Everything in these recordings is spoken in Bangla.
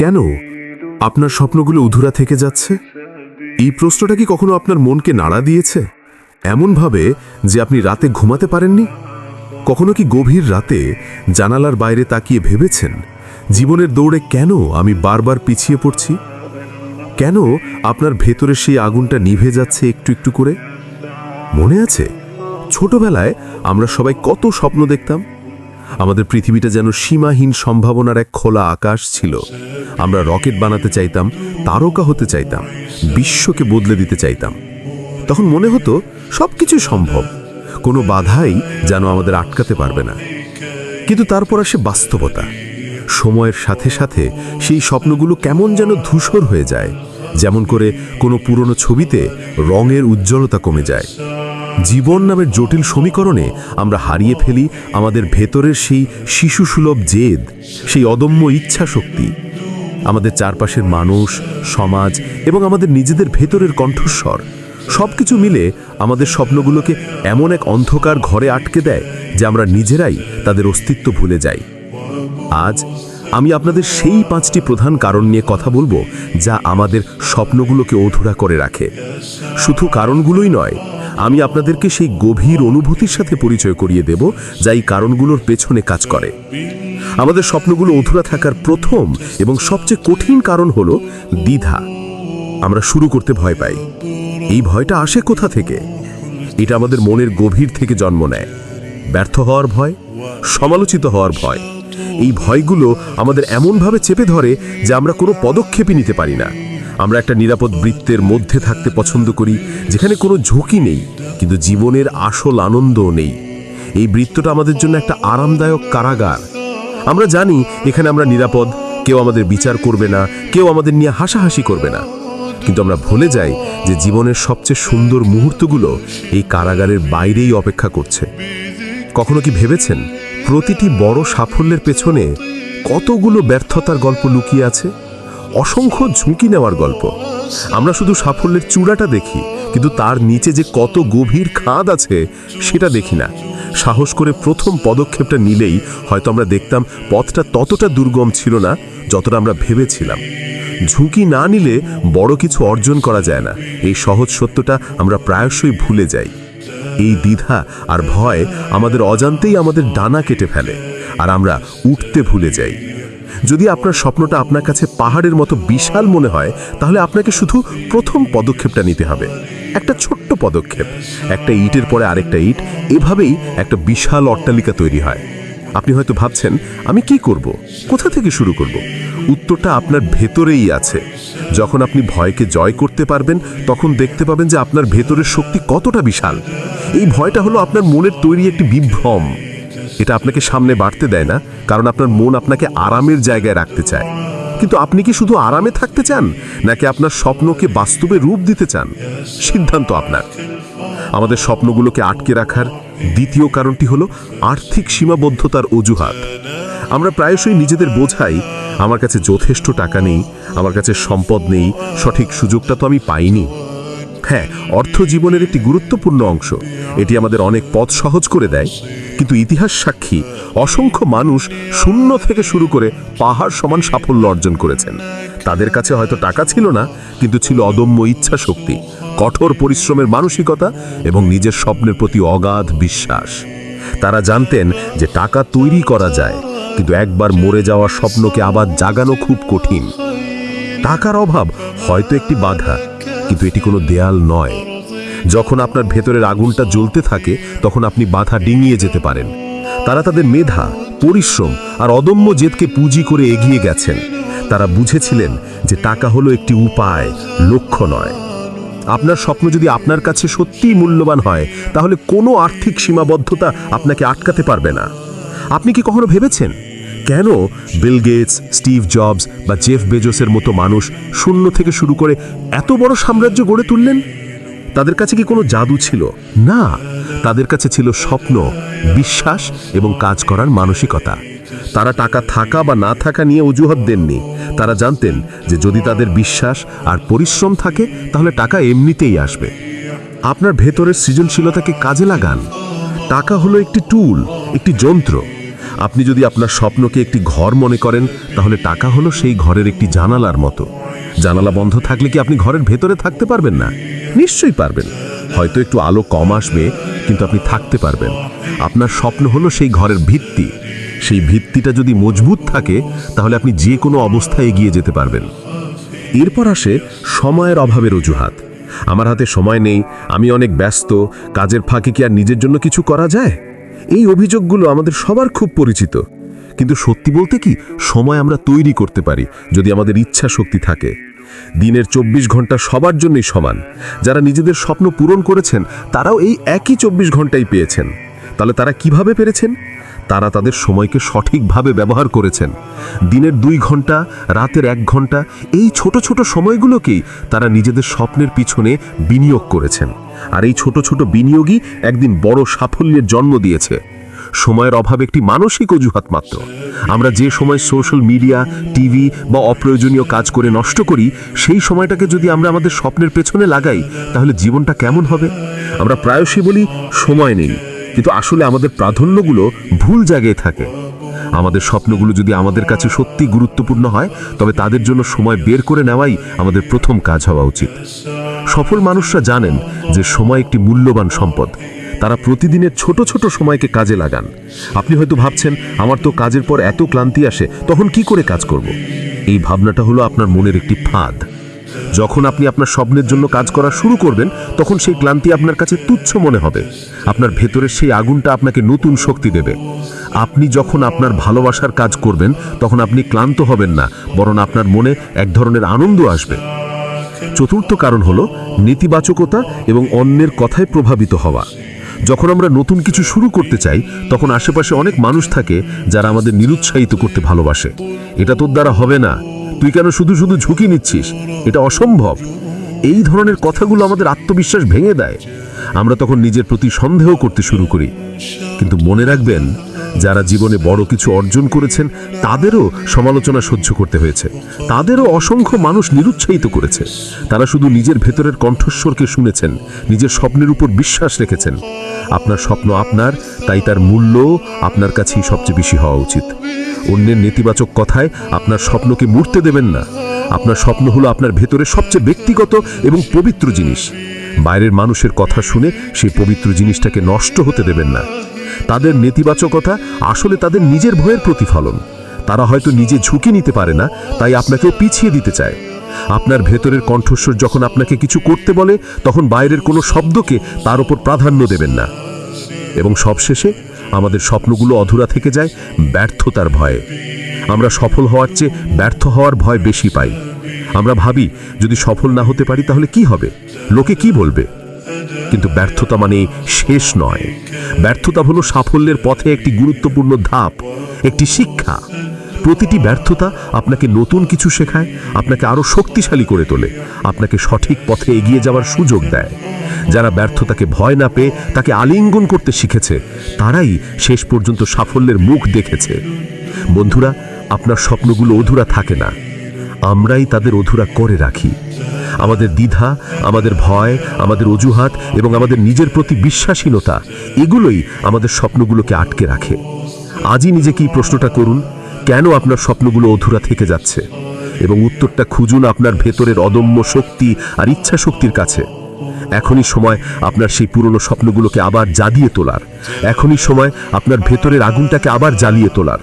কেন? আপনার স্বপ্নগুলো উধুরা থেকে যাচ্ছে? এই প্রশ্নটা কি কখনো আপনার মনকে নাড়া দিয়েছে? এমনভাবে যে আপনি রাতে ঘুমাতে পারেননি? কখনো কি গভীর রাতে জানালার বাইরে তাকিয়ে ভেবেছেন, জীবনের দৌড়ে কেন আমি বারবার পিছিয়ে পড়ছি? কেন আপনার ভেতরে সেই আগুনটা নিভে যাচ্ছে একটু একটু করে? মনে আছে, ছোটবেলায় আমরা সবাই কত স্বপ্ন দেখতাম আমাদের পৃথিবীটা যেন সীমাহীন সম্ভাবনার এক খোলা আকাশ ছিল। আমরা রকেট বানাতে চাইতাম, তারকা হতে চাইতাম, বিশ্বকে বদলে দিতে চাইতাম। তখন মনে হতো, সবকিছু সম্ভব। কোনো বাধাই যেন আমাদের আটকাতে পারবে না। কিন্তু তারপর আসে বাস্তবতা। সময়ের সাথে সাথে সেই স্বপ্নগুলো কেমন যেন ধূসর হয়ে যায়। যেমন করে কোনো পুরনো ছবিতে রঙের উজ্জ্বলতা কমে যায়। জীবন নামের জটিল সমীকরণে আমরা হারিয়ে ফেলি আমাদের ভেতরের সেই শিশুসুলভ জেদ, সেই অদম্য ইচ্ছা শক্তি আমাদের চারপাশের মানুষ, সমাজ এবং আমাদের নিজেদের ভেতরের কণ্ঠস্বর, সবকিছু মিলে আমাদের স্বপ্নগুলোকে এমন এক অন্ধকার ঘরে আটকে দেয় যে আমরা নিজেরাই তাদের অস্তিত্ব ভুলে যাই। আজ আমি আপনাদের সেই পাঁচটি প্রধান কারণ নিয়ে কথা বলব যা আমাদের স্বপ্নগুলোকে অধুরা করে রাখে। শুধু কারণগুলোই নয় আমি আপনাদেরকে সেই গভীর অনুভূতির সাথে পরিচয় করিয়ে দেব, যা এই কারণগুলোর পেছনে কাজ করে। আমাদের স্বপ্নগুলো অধুরা থাকার প্রথম এবং সবচেয়ে কঠিন কারণ হলো দ্বিধা। আমরা শুরু করতে ভয় পাই। এই ভয়টা আসে কোথা থেকে? এটা আমাদের মনের গভীর থেকে জন্ম নেয়। ব্যর্থ হওয়ার ভয়, সমালোচিত হওয়ার ভয়। এই ভয়গুলো আমাদের এমনভাবে চেপে ধরে যে আমরা কোনো পদক্ষেপই নিতে পারি না। আমরা একটা নিরাপদ বৃত্তের মধ্যে থাকতে পছন্দ করি, যেখানে কোনো ঝুঁকি নেই, কিন্তু জীবনের আসল আনন্দও নেই। এই বৃত্তটা আমাদের জন্য একটা আরামদায়ক কারাগার। আমরা জানি, এখানে আমরা নিরাপদ, কেউ আমাদের বিচার করবে না, কেউ আমাদের নিয়ে হাসাহাসি করবে না। কিন্তু আমরা ভুলে যাই যে জীবনের সবচেয়ে সুন্দর মুহূর্তগুলো এই কারাগারের বাইরেই অপেক্ষা করছে। কখনো কি ভেবেছেন, প্রতিটি বড় সাফল্যের পেছনে কতগুলো ব্যর্থতার গল্প লুকিয়ে আছে? অসংখ্য ঝুঁকি নেওয়ার গল্প। আমরা শুধু সাফল্যের চূড়াটা দেখি, কিন্তু তার নিচে যে কত গভীর খাদ আছে, সেটা দেখি না। সাহস করে প্রথম পদক্ষেপটা নিলেই হয়তো আমরা দেখতাম পথটা ততটা দুর্গম ছিল না যতটা আমরা ভেবেছিলাম। ঝুঁকি না নিলে বড় কিছু অর্জন করা যায় না। এই সহজ সত্যটা আমরা প্রায়শই ভুলে যাই। এই দ্বিধা আর ভয় আমাদের অজান্তেই আমাদের ডানা কেটে ফেলে, আর আমরা উঠতে ভুলে যাই। যদি আপনার স্বপ্নটা আপনার কাছে পাহাড়ের মতো বিশাল মনে হয়, তাহলে আপনাকে শুধু প্রথম পদক্ষেপটা নিতে হবে। একটা ছোট্ট পদক্ষেপ। একটা ইটের পরে আরেকটা ইট, এভাবেই একটা বিশাল অট্টালিকা তৈরি হয়। আপনি হয়তো ভাবছেন, আমি কি করব? কোথা থেকে শুরু করব? উত্তরটা আপনার ভেতরেই আছে। যখন আপনি ভয়কে জয় করতে পারবেন, তখন দেখতে পাবেন যে আপনার ভেতরের শক্তি কতটা বিশাল। এই ভয়টা হলো আপনার মনের তৈরি একটি বিভ্রম। এটা আপনাকে সামনে বাড়তে দেয় না, কারণ আপনার মন আপনাকে আরামের জায়গায় রাখতে চায়। কিন্তু আপনি কি শুধু আরামে থাকতে চান, নাকি আপনার স্বপ্নকে বাস্তবে রূপ দিতে চান? সিদ্ধান্ত আপনার। আমাদের স্বপ্নগুলোকে আটকে রাখার দ্বিতীয় কারণটি হলো আর্থিক সীমাবদ্ধতার অজুহাত। আমরা প্রায়শই নিজেদের বোঝাই, আমার কাছে যথেষ্ট টাকা নেই, আমার কাছে সম্পদ নেই, সঠিক সুযোগটা তো আমি পাইনি। হ্যাঁ অর্থ জীবনের একটি গুরুত্বপূর্ণ অংশ। এটি আমাদের অনেক পথ সহজ করে দেয়। কিন্তু ইতিহাস সাক্ষী, অসংখ্য মানুষ শূন্য থেকে শুরু করে পাহাড় সমান সাফল্য অর্জন করেছেন। তাদের কাছে হয়তো টাকা ছিল না, কিন্তু ছিল অদম্য ইচ্ছা শক্তি কঠোর পরিশ্রমের মানসিকতা এবং নিজের স্বপ্নের প্রতি অগাধ বিশ্বাস। তারা জানতেন যে টাকা তৈরি করা যায়, কিন্তু একবার মরে যাওয়া স্বপ্নকে আবার জাগানো খুব কঠিন। টাকার অভাব হয়তো একটি বাধা কিন্তু এটি কোনো দেয়াল নয়। যখন আপনার ভেতরের আগুনটা জ্বলতে থাকে, তখন আপনি বাধা ডিঙিয়ে যেতে পারেন। তারা তাদের মেধা, পরিশ্রম আর অদম্য জেদকে পুঁজি করে এগিয়ে গেছেন। তারা বুঝেছিলেন যে টাকা হলো একটি উপায়, লক্ষ্য নয়। আপনার স্বপ্ন যদি আপনার কাছে সত্যিই মূল্যবান হয়, তাহলে কোনো আর্থিক সীমাবদ্ধতা আপনাকে আটকাতে পারবে না। আপনি কি কখনো ভেবেছেন? কেন বিল গেটস স্টিভ জবস বা জেফ বেজোসের মতো মানুষ শূন্য থেকে শুরু করে এত বড় সাম্রাজ্য গড়ে তুললেন? তাদের কাছে কি কোনো জাদু ছিল? না, তাদের কাছে ছিল স্বপ্ন, বিশ্বাস এবং কাজ করার মানসিকতা। তারা টাকা থাকা বা না থাকা নিয়ে অজুহাত দেননি। তারা জানতেন যে যদি তাদের বিশ্বাস আর পরিশ্রম থাকে, তাহলে টাকা এমনিতেই আসবে। আপনার ভেতরের সৃজনশীলতাকে কাজে লাগান। টাকা হলো একটি টুল একটি যন্ত্র। আপনি যদি আপনার স্বপ্নকে একটি ঘর মনে করেন, তাহলে টাকা হলো সেই ঘরের একটি জানালার মতো। জানালা বন্ধ থাকলে কি আপনি ঘরের ভেতরে থাকতে পারবেন না? নিশ্চয়ই পারবেন। হয়তো একটু আলো কম আসবে, কিন্তু আপনি থাকতে পারবেন। আপনার স্বপ্ন হলো সেই ঘরের ভিত্তি। সেই ভিত্তিটা যদি মজবুত থাকে, তাহলে আপনি যে কোনো অবস্থায় এগিয়ে যেতে পারবেন। এরপর আসে সময়ের অভাবের অজুহাত। আমার হাতে সময় নেই, আমি অনেক ব্যস্ত, কাজের ফাঁকে কি আর নিজের জন্য কিছু করা যায়? এই অভিযোগগুলো আমাদের সবার খুব পরিচিত। কিন্তু সত্যি বলতে কি, সময় আমরা তৈরি করতে পারি যদি আমাদের ইচ্ছা শক্তি থাকে। দিনের চব্বিশ ঘণ্টা সবার জন্যই সমান। যারা নিজেদের স্বপ্ন পূরণ করেছেন, তারাও এই একই চব্বিশ ঘন্টাই পেয়েছেন। তাহলে তারা কীভাবে পেরেছেন? তারা তাদের সময়কে সঠিকভাবে ব্যবহার করেছেন। দিনের দুই ঘণ্টা, রাতের এক ঘণ্টা, এই ছোট ছোট সময়গুলোকেই তারা নিজেদের স্বপ্নের পিছনে বিনিয়োগ করেছেন। আর এই ছোট ছোট বিনিয়োগই একদিন বড় সাফল্যের জন্ম দিয়েছে। সময়ের অভাব একটি মানসিক অজুহাত মাত্র। আমরা যে সময় সোশ্যাল মিডিয়া, টিভি বা অপ্রয়োজনীয় কাজ করে নষ্ট করি, সেই সময়টাকে যদি আমরা আমাদের স্বপ্নের পেছনে লাগাই, তাহলে জীবনটা কেমন হবে? আমরা প্রায়শই বলি, সময় নেই। কিন্তু আসলে আমাদের প্রাধান্যগুলো ভুল জায়গায় থাকে। আমাদের স্বপ্নগুলো যদি আমাদের কাছে সত্যি গুরুত্বপূর্ণ হয়, তবে তাদের জন্য সময় বের করে নেওয়াই আমাদের প্রথম কাজ হওয়া উচিত। সফল মানুষরা জানেন যে সময় একটি মূল্যবান সম্পদ। তারা প্রতিদিনের ছোট ছোট সময়কে কাজে লাগান। আপনি হয়তো ভাবছেন, আমার তো কাজের পর এত ক্লান্তি আসে, তখন কি করে কাজ করব? এই ভাবনাটা হলো আপনার মনের একটি ফাঁদ। যখন আপনি আপনার স্বপ্নের জন্য কাজ করা শুরু করবেন, তখন সেই ক্লান্তি আপনার কাছে তুচ্ছ মনে হবে। আপনার ভেতরের সেই আগুনটা আপনাকে নতুন শক্তি দেবে। আপনি যখন আপনার ভালোবাসার কাজ করবেন, তখন আপনি ক্লান্ত হবেন না, বরং আপনার মনে এক ধরনের আনন্দ আসবে। চতুর্থ কারণ হলো নেতিবাচকতা এবং অন্যের কথায় প্রভাবিত হওয়া। যখন আমরা নতুন কিছু শুরু করতে চাই, তখন আশেপাশে অনেক মানুষ থাকে যারা আমাদের নিরুৎসাহিত করতে ভালোবাসে। এটা তোর দ্বারা হবে না। তুই কেন শুধু শুধু ঝুঁকি নিচ্ছিস? এটা অসম্ভব। এই ধরনের কথাগুলো আমাদের আত্মবিশ্বাস ভেঙে দেয়। আমরা তখন নিজের প্রতি সন্দেহ করতে শুরু করি। কিন্তু মনে রাখবেন, যারা জীবনে বড় কিছু অর্জন করেছেন, তাদেরও সমালোচনা সহ্য করতে হয়েছে। তাদেরও অসংখ্য মানুষ নিরুৎসাহিত করেছে। তারা শুধু নিজের ভেতরের কণ্ঠস্বরকে শুনেছেন, নিজের স্বপ্নের উপর বিশ্বাস রেখেছেন। আপনার স্বপ্ন আপনার, তাই তার মূল্য আপনার কাছেই সবচেয়ে বেশি হওয়া উচিত। অন্যের নেতিবাচক কথায় আপনার স্বপ্নকে মূর্তে দেবেন না। আপনার স্বপ্ন হলো আপনার ভেতরে সবচেয়ে ব্যক্তিগত এবং পবিত্র জিনিস। বাইরের মানুষের কথা শুনে সেই পবিত্র জিনিসটাকে নষ্ট হতে দেবেন না। তাদের নেতিবাচকতা আসলে তাদের নিজের ভয়ের প্রতিফলন। তারা হয়তো নিজে ঝুঁকি নিতে পারে না, তাই আপনাকে পিছিয়ে দিতে চায়। আপনার ভেতরের কণ্ঠস্বর যখন আপনাকে কিছু করতে বলে, তখন বাইরের কোনো শব্দকে তার উপর প্রাধান্য দেবেন না। এবং সবশেষে আমাদের স্বপ্নগুলো অধুরা থেকে যায় ব্যর্থতার ভয়ে। আমরা সফল হওয়ার চেয়ে ব্যর্থ হওয়ার ভয় বেশি পাই। আমরা ভাবি, যদি সফল না হতে পারি তাহলে কি হবে? লোকে কি বলবে? কিন্তু ব্যর্থতা মানে শেষ নয়। ব্যর্থতা হলো সাফল্যের পথে একটি গুরুত্বপূর্ণ ধাপ, একটি শিক্ষা। প্রতিটি ব্যর্থতা আপনাকে নতুন কিছু শেখায়, আপনাকে আরও শক্তিশালী করে তোলে, আপনাকে সঠিক পথে এগিয়ে যাওয়ার সুযোগ দেয়। যারা ব্যর্থতাকে ভয় না পেয়ে তাকে আলিঙ্গন করতে শিখেছে, তারাই শেষ পর্যন্ত সাফল্যের মুখ দেখেছে। বন্ধুরা, আপনার স্বপ্নগুলো অধুরা থাকে না। আমরাই তাদের অধুরা করে রাখি। আমাদের দ্বিধা, আমাদের ভয়, আমাদের অজুহাত এবং আমাদের নিজের প্রতি বিশ্বাসীনতা এগুলোই আমাদের স্বপ্নগুলোকে আটকে রাখে। আজই নিজেকে এই প্রশ্নটা করুন, কেন আপনার স্বপ্নগুলো অধুরা থেকে যাচ্ছে? এবং উত্তরটা খুঁজুন আপনার ভেতরের অদম্য শক্তি আর ইচ্ছা শক্তির কাছে। এখনই সময় আপনার সেই পুরনো স্বপ্নগুলোকে আবার জাগিয়ে তোলার। এখনই সময় আপনার ভেতরের আগুনটাকে আবার জ্বালিয়ে তোলার।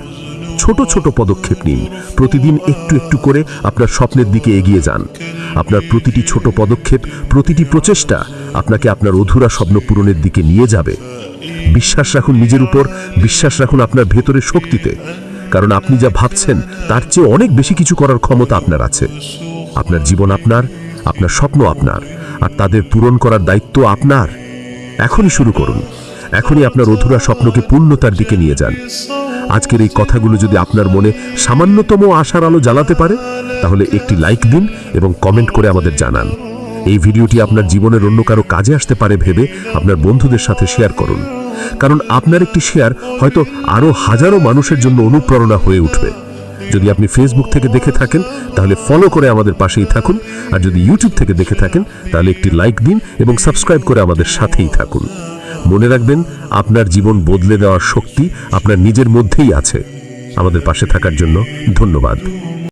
ছোট ছোট পদক্ষেপ নিন। প্রতিদিন একটু একটু করে আপনার স্বপ্নের দিকে এগিয়ে যান। আপনার প্রতিটি ছোট পদক্ষেপ, প্রতিটি প্রচেষ্টা আপনাকে আপনার অধুরা স্বপ্ন পূরণের দিকে নিয়ে যাবে। বিশ্বাস রাখুন নিজের উপর, বিশ্বাস রাখুন আপনার ভেতরের শক্তিতে। কারণ আপনি যা ভাবছেন, তার চেয়ে অনেক বেশি কিছু করার ক্ষমতা আপনার আছে। আপনার জীবন আপনার আপনার স্বপ্ন আপনার, আর তাদের পূরণ করার দায়িত্ব আপনার। এখনই শুরু করুন। এখনই আপনার অধুরা স্বপ্নকে পূর্ণতার দিকে নিয়ে যান। আজকের এই কথাগুলো যদি আপনার মনে সামান্যতম আশার আলো জ্বালাতে পারে, তাহলে একটি লাইক দিন এবং কমেন্ট করে আমাদের জানান। এই ভিডিওটি আপনার জীবনের অন্য কারও কাজে আসতে পারে ভেবে আপনার বন্ধুদের সাথে শেয়ার করুন। কারণ আপনার একটি শেয়ার হয়তো আরও হাজারো মানুষের জন্য অনুপ্রেরণা হয়ে উঠবে। যদি আপনি ফেসবুক থেকে দেখে থাকেন, তাহলে ফলো করে আমাদের পাশেই থাকুন। আর যদি ইউটিউব থেকে দেখে থাকেন, তাহলে একটি লাইক দিন এবং সাবস্ক্রাইব করে আমাদের সাথেই থাকুন। মনে রাখবেন, আপনার জীবন বদলে দেওয়ার শক্তি আপনার নিজের মধ্যেই আছে। আমাদের পাশে থাকার জন্য ধন্যবাদ।